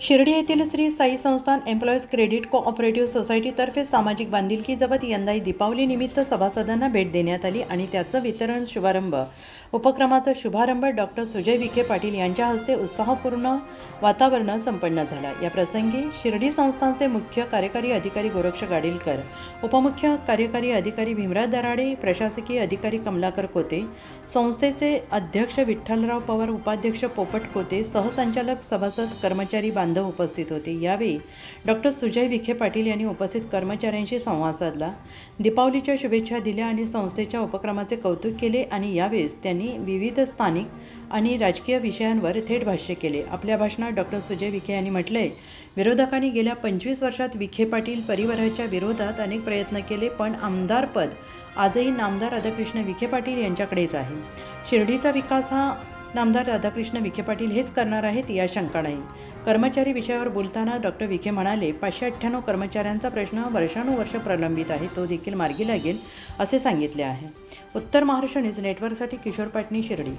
शिर्डी येथील श्री साई संस्थान employees credit cooperative सोसायटीतर्फे सामाजिक बांधिलकी जपत यंदाही दीपावली निमित्त सभासदांना भेट देण्यात आली आणि त्याचं वितरण शुभारंभ. उपक्रमाचा शुभारंभ डॉक्टर सुजय विखे पाटील यांच्या हस्ते उत्साहपूर्ण वातावरण संपन्न झाला. या प्रसंगी शिर्डी संस्थानचे मुख्य कार्यकारी अधिकारी गोरक्ष गाडीलकर उपमुख्य कार्यकारी अधिकारी भीमराज दराडे प्रशासकीय अधिकारी कमलाकर कोते संस्थेचे अध्यक्ष विठ्ठलराव पवार उपाध्यक्ष पोपट कोते सहसंचालक सभासद कर्मचारी बांध बांधव उपस्थित होते. यावेळी डॉक्टर सुजय विखे पाटील यांनी उपस्थित कर्मचाऱ्यांशी संवाद साधला. दीपावलीच्या शुभेच्छा दिल्या आणि संस्थेच्या उपक्रमाचे कौतुक केले आणि यावेळेस त्यांनी विविध स्थानिक आणि राजकीय विषयांवर थेट भाष्य केले. आपल्या भाषणात डॉक्टर सुजय विखे यांनी म्हटलंय विरोधकांनी गेल्या पंचवीस वर्षात विखे पाटील परिवाराच्या विरोधात अनेक प्रयत्न केले पण आमदारपद आजही नामदार राधाकृष्ण विखे पाटील यांच्याकडेच आहे. शिर्डीचा विकास हा नामदार राधाकृष्ण विखे पाटील हेच करणार आहेत या शंका नाही कर्मचारी विषयावर बोलताना डॉक्टर विखे म्हणाले पाचशे अठ्ठ्याण्णव कर्मचाऱ्यांचा प्रश्न वर्षानुवर्ष प्रलंबित आहे तो देखील मार्गी लागेल असे सांगितले आहे. उत्तर महाराष्ट्र न्यूज नेटवर्कसाठी किशोर पाटणी शिर्डी.